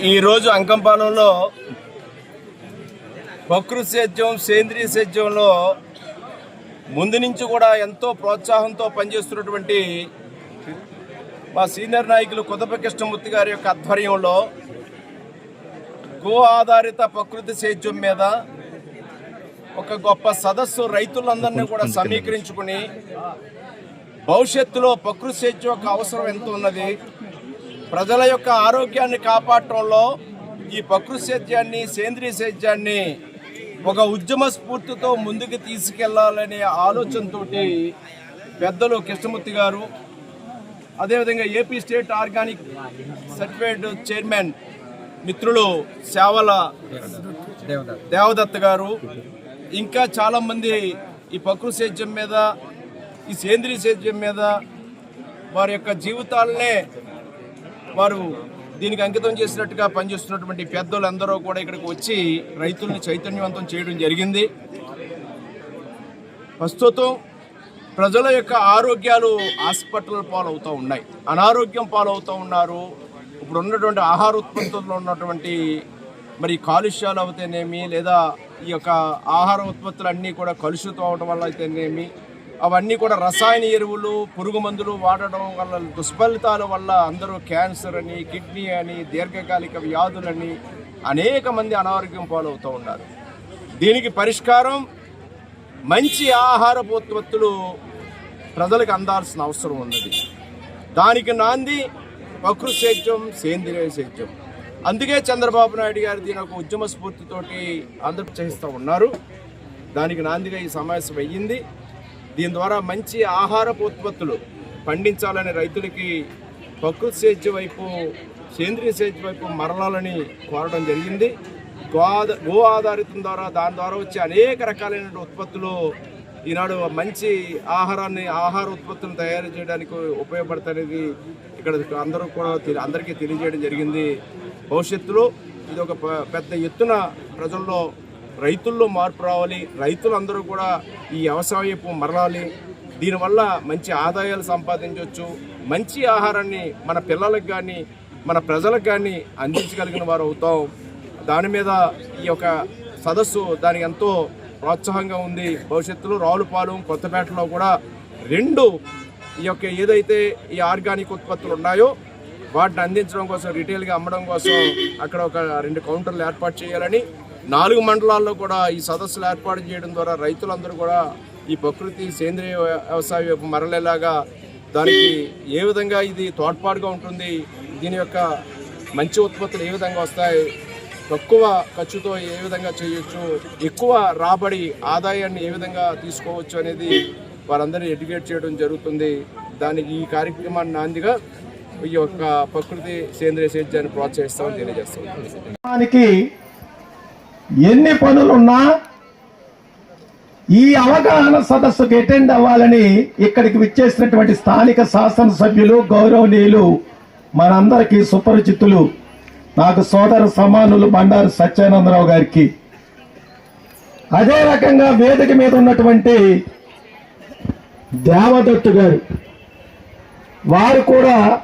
ఈరోజు అంకంపాలెంలో ప్రకృతి సేద్యం సేంద్రియ సేద్యంలో ముందు నుంచి కూడా ఎంతో ప్రోత్సాహంతో పనిచేస్తున్నటువంటి మా సీనియర్ నాయకులు కుదప కృష్ణమూర్తి గారి యొక్క ఆధ్వర్యంలో గో ఆధారిత ప్రకృతి సేద్యం మీద ఒక గొప్ప సదస్సు రైతులందరినీ కూడా సమీకరించుకుని భవిష్యత్తులో ప్రకృతి సేద్యం యొక్క అవసరం ఎంత ఉన్నది ప్రజల యొక్క ఆరోగ్యాన్ని కాపాడటంలో ఈ ప్రకృతి సేద్యాన్ని సేంద్రియ సేద్యాన్ని ఒక ఉద్యమ స్ఫూర్తితో ముందుకు తీసుకెళ్ళాలనే ఆలోచనతోటి పెద్దలు కృష్ణమూర్తి గారు అదేవిధంగా AP state organic certified chairman మిత్రులు సేవల దేవదత్త గారు ఇంకా చాలామంది ఈ ప్రకృతి సేద్యం మీద ఈ సేంద్రియ సేద్యం మీద వారి యొక్క జీవితాలనే వారు దీనికి అంకితం చేసినట్టుగా పనిచేస్తున్నటువంటి పెద్దలందరూ కూడా ఇక్కడికి వచ్చి రైతుల్ని చైతన్యవంతం చేయడం జరిగింది. ప్రస్తుతం ప్రజల యొక్క ఆరోగ్యాలు హాస్పిటల్ పాలవుతూ ఉన్నాయి. అనారోగ్యం పాలవుతూ ఉన్నారు. ఇప్పుడు ఉన్నటువంటి ఆహార ఉత్పత్తుల్లో ఉన్నటువంటి మరి కాలుష్యాలు అవుతేనేమి లేదా ఈ యొక్క ఆహార ఉత్పత్తులు అన్నీ కూడా కలుషితం అవడం వల్ల అయితేనేమి అవన్నీ కూడా రసాయన ఎరువులు పురుగు మందులు వాడడం వల్ల దుష్ఫలితాల వల్ల అందరూ క్యాన్సర్ అని కిడ్నీ అని దీర్ఘకాలిక వ్యాధులని అనేక మంది అనారోగ్యం పాలవుతూ ఉన్నారు. దీనికి పరిష్కారం మంచి ఆహారపు ఉత్పత్తులు ప్రజలకు అందాల్సిన అవసరం ఉన్నది. దానికి నాంది ప్రకృతి సేద్యం సేంద్రియ సేద్యం. అందుకే చంద్రబాబు నాయుడు గారు దీని ఒక ఉద్యమ స్ఫూర్తితోటి ఆంధ్రప్రదేశ్తో ఉన్నారు. దానికి నాందిగా ఈ సమావేశం అయ్యింది. దీని ద్వారా మంచి ఆహారపు ఉత్పత్తులు పండించాలని రైతులకి ప్రకృతి సేద్యం వైపు సేంద్రియ సేద్య వైపు మరలాలని కోరడం జరిగింది. గో ఆధ- గో ఆధారితం ద్వారా దాని ద్వారా వచ్చే అనేక రకాలైన ఉత్పత్తులు ఈనాడు మంచి ఆహారాన్ని ఆహార ఉత్పత్తులను తయారు చేయడానికి ఉపయోగపడతానేది ఇక్కడ అందరూ కూడా తెలి- అందరికీ తెలియజేయడం జరిగింది. భవిష్యత్తులో ఇది ఒక పెద్ద ఎత్తున ప్రజల్లో రైతుల్లో మార్పు రావాలి రైతులందరూ కూడా ఈ వ్యవసాయపు మరలాలి. దీనివల్ల మంచి ఆదాయాలు సంపాదించవచ్చు మంచి ఆహారాన్ని మన పిల్లలకు కానీ మన ప్రజలకు కానీ అందించగలిగిన వారు అవుతాం. దాని మీద ఈ యొక్క సదస్సు దానికి ఎంతో ప్రోత్సాహంగా ఉంది. భవిష్యత్తులో రావులపాలెం కొత్తపేటలో కూడా రెండు ఈ యొక్క ఏదైతే ఈ ఆర్గానిక్ ఉత్పత్తులు ఉన్నాయో వాటిని అందించడం కోసం రిటైల్గా అమ్మడం కోసం అక్కడ ఒక రెండు కౌంటర్లు ఏర్పాటు చేయాలని నాలుగు మండలాల్లో కూడా ఈ సదస్సులు ఏర్పాటు చేయడం ద్వారా రైతులందరూ కూడా ఈ ప్రకృతి సేంద్రియ వ్యవసాయ వైపు మరలేలాగా దానికి ఏ విధంగా ఇది తోడ్పాటుగా ఉంటుంది దీని యొక్క మంచి ఉత్పత్తులు ఏ విధంగా వస్తాయి తక్కువ ఖర్చుతో ఏ విధంగా చేయొచ్చు ఎక్కువ రాబడి ఆదాయాన్ని ఏ విధంగా తీసుకోవచ్చు అనేది వారందరినీ ఎడ్యుకేట్ చేయడం జరుగుతుంది. దానికి ఈ కార్యక్రమాన్ని నాందిగా ఈ యొక్క ప్రకృతి సేంద్రియ సేద్యాన్ని ప్రోత్సహిస్తామని తెలియజేస్తాం. ఎన్ని పనులున్నా ఈ అవగాహన సదస్సుకు అటెండ్ అవ్వాలని ఇక్కడికి విచ్చేసినటువంటి స్థానిక శాసనసభ్యులు గౌరవనీయులు మనందరికీ సుపరిచితులు నాకు సోదర సమానులు బండారు సత్యానందరావు గారికి. అదే రకంగా వేదిక మీద ఉన్నటువంటి దేవదత్తు గారు వారు కూడా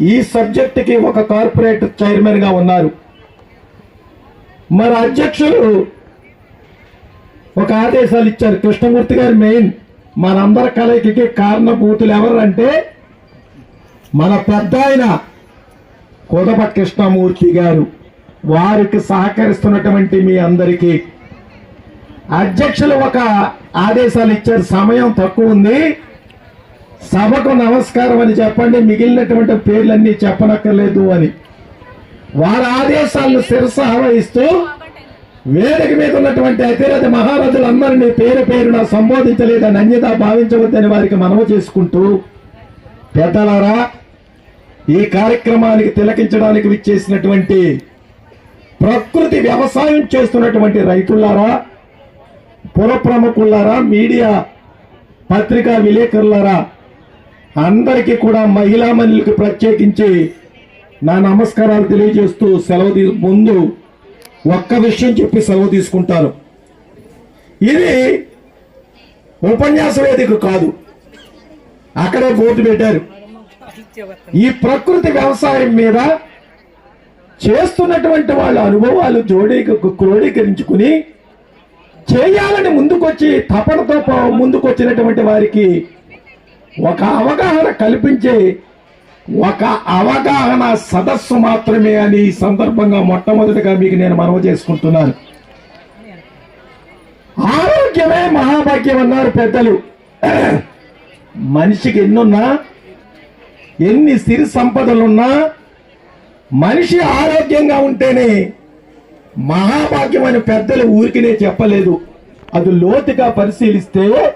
ఈ సబ్జెక్టుకి ఒక కార్పొరేట్ చైర్మన్గా ఉన్నారు. మరి అధ్యక్షులు ఒక ఆదేశాలు ఇచ్చారు. కృష్ణమూర్తి గారు మెయిన్ మనందరి కలయికకి కారణభూతులు ఎవరంటే మన పెద్ద ఆయన కోదప కృష్ణమూర్తి గారు. వారికి సహకరిస్తున్నటువంటి మీ అందరికీ అధ్యక్షులు ఒక ఆదేశాలు ఇచ్చారు. సమయం తక్కువ ఉంది. సభకు నమస్కారం అని చెప్పండి. మిగిలినటువంటి పేర్లన్నీ చెప్పనక్కర్లేదు అని. వారి ఆదేశాలను శిరసహవహిస్తూ వేదిక మీద ఉన్నటువంటి అతిరథ మహారథులందరినీ పేరు పేరున సంబోధించలేదని అన్యత భావించవద్దని వారికి మనవి చేసుకుంటూ పెద్దలారా ఈ కార్యక్రమానికి తిలకించడానికి విచ్చేసినటువంటి ప్రకృతి వ్యవసాయం చేస్తున్నటువంటి రైతులారా పుర ప్రముఖులారా మీడియా పత్రికా విలేకరులారా అందరికీ కూడా మహిళా మనులకు ప్రత్యేకించి నా నమస్కారాలు తెలియజేస్తూ సెలవు తీ ముందు ఒక్క విషయం చెప్పి సెలవు తీసుకుంటాను. ఇది ఉపన్యాస వేదిక కాదు. అక్కడే బోర్డు పెట్టారు. ఈ ప్రకృతి వ్యవసాయం మీద చేస్తున్నటువంటి వాళ్ళ అనుభవాలు జోడీ క్రోడీకరించుకుని చేయాలని ముందుకొచ్చి తపనతో ముందుకొచ్చినటువంటి వారికి ఒక అవగాహన కల్పించే ఒక అవగాహన సదస్సు మాత్రమే అని ఈ సందర్భంగా మొట్టమొదటిగా మీకు నేను మనవి చేసుకుంటున్నాను. ఆరోగ్యమే మహాభాగ్యం అన్నారు పెద్దలు. మనిషికి ఎన్నున్నా ఎన్ని సిరి సంపదలున్నా మనిషి ఆరోగ్యంగా ఉంటేనే మహాభాగ్యం అని పెద్దలు ఊరికినే చెప్పలేదు. అది లోతుగా పరిశీలిస్తే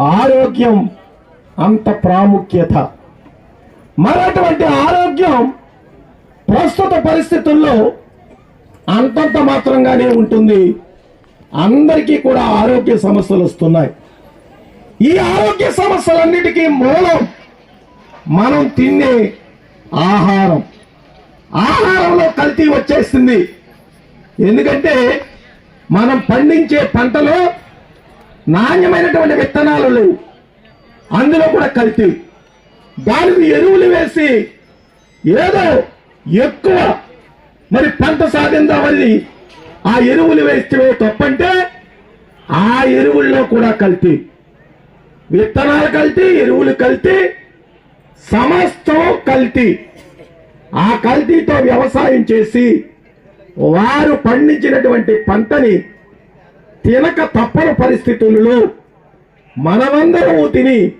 ఆరోగ్యం అంత ప్రాముఖ్యత. మరటువంటి ఆరోగ్యం ప్రస్తుత పరిస్థితుల్లో అంతంత మాత్రంగానే ఉంటుంది. అందరికీ కూడా ఆరోగ్య సమస్యలు వస్తున్నాయి. ఈ ఆరోగ్య సమస్యలన్నిటికీ మూలం మనం తినే ఆహారం. ఆహారంలో కల్తీ వచ్చేస్తుంది ఎందుకంటే మనం పండించే పంటలో నాణ్యమైనటువంటి విత్తనాలు లేవు. అందులో కూడా కల్తీ. దానికి ఎరువులు వేసి ఏదో ఎక్కువ మరి పంట సాధిందామని ఆ ఎరువులు వేస్తే తప్పంటే ఆ ఎరువుల్లో కూడా కల్తీ. విత్తనాలు కల్తీ ఎరువులు కల్తీ సమస్తం కల్తీ. ఆ కల్తీతో వ్యవసాయం చేసి వారు పండించినటువంటి పంటని తినక తప్పని పరిస్థితులలో మనమందరము తిని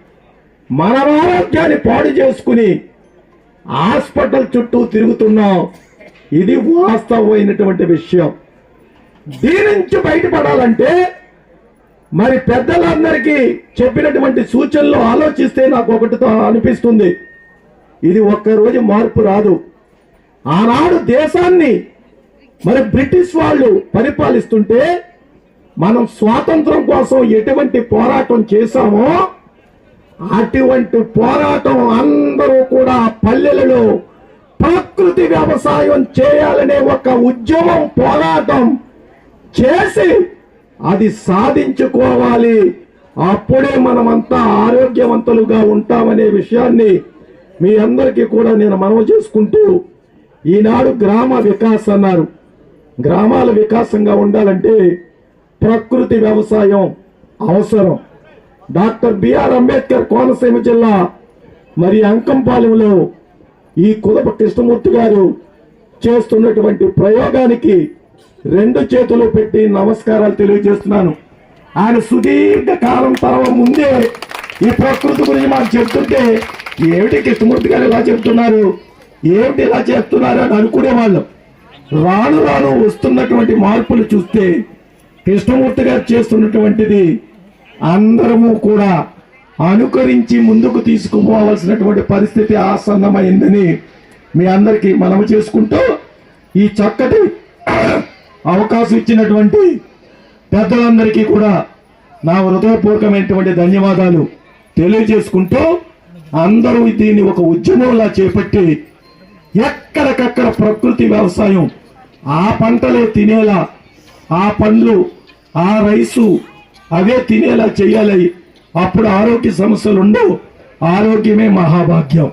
మన ఆరోగ్యాన్ని పాడు చేసుకుని హాస్పిటల్ చుట్టూ తిరుగుతున్నాం. ఇది వాస్తవమైనటువంటి విషయం. దీని నుంచి బయటపడాలంటే మరి పెద్దలందరికీ చెప్పినటువంటి సూచనలు ఆలోచిస్తే నాకు ఒకటితో అనిపిస్తుంది. ఇది ఒక్కరోజు మార్పు రాదు. ఆనాడు దేశాన్ని మరి బ్రిటిష్ వాళ్ళు పరిపాలిస్తుంటే మనం స్వాతంత్రం కోసం ఎటువంటి పోరాటం చేశామో అటువంటి పోరాటం అందరూ కూడా పల్లెలలో ప్రకృతి వ్యవసాయం చేయాలనే ఒక ఉద్యమం పోరాటం చేసి అది సాధించుకోవాలి. అప్పుడే మనమంతా ఆరోగ్యవంతులుగా ఉంటామనే విషయాన్ని మీ అందరికీ కూడా నేను మనవి చేసుకుంటూ ఈనాడు గ్రామ వికాస్ అన్నారు. గ్రామాల వికాసంగా ఉండాలంటే ప్రకృతి వ్యవసాయం అవసరం. డాక్టర్ బిఆర్ అంబేద్కర్ కోనసీమ జిల్లా మరి అంకంపాలెంలో ఈ కుదప కృష్ణమూర్తి గారు చేస్తున్నటువంటి ప్రయోగానికి రెండు చేతులు పెట్టి నమస్కారాలు తెలియజేస్తున్నాను. ఆయన సుదీర్ఘ కాలం తర్వాత ముందే ఈ ప్రకృతి గురించి మాకు చెప్తుంటే ఏమిటి కృష్ణమూర్తి గారు ఇలా చెప్తున్నారు? ఏమిటి ఇలా చెప్తున్నారు అని అనుకునేవాళ్ళం. రాను రాను వస్తున్నటువంటి మార్పులు చూస్తే కృష్ణమూర్తి గారు చేస్తున్నటువంటిది అందరము కూడా అనుకరించి ముందుకు తీసుకుపోవలసినటువంటి పరిస్థితి ఆసన్నమైందని మీ అందరికీ మనము చేసుకుంటూ ఈ చక్కటి అవకాశం ఇచ్చినటువంటి పెద్దలందరికీ కూడా నా హృదయపూర్వకమైనటువంటి ధన్యవాదాలు తెలియజేసుకుంటూ అందరూ దీన్ని ఒక ఉద్యమంలా చేపట్టి ఎక్కడికక్కడ ప్రకృతి వ్యవసాయం ఆ పంటలే తినేలా ఆ పండ్లు ఆ రైసు అవే తినేలా చేయాలి అప్పుడు ఆరోగ్య సమస్యలు ఉండవు ఆరోగ్యమే మహాభాగ్యం.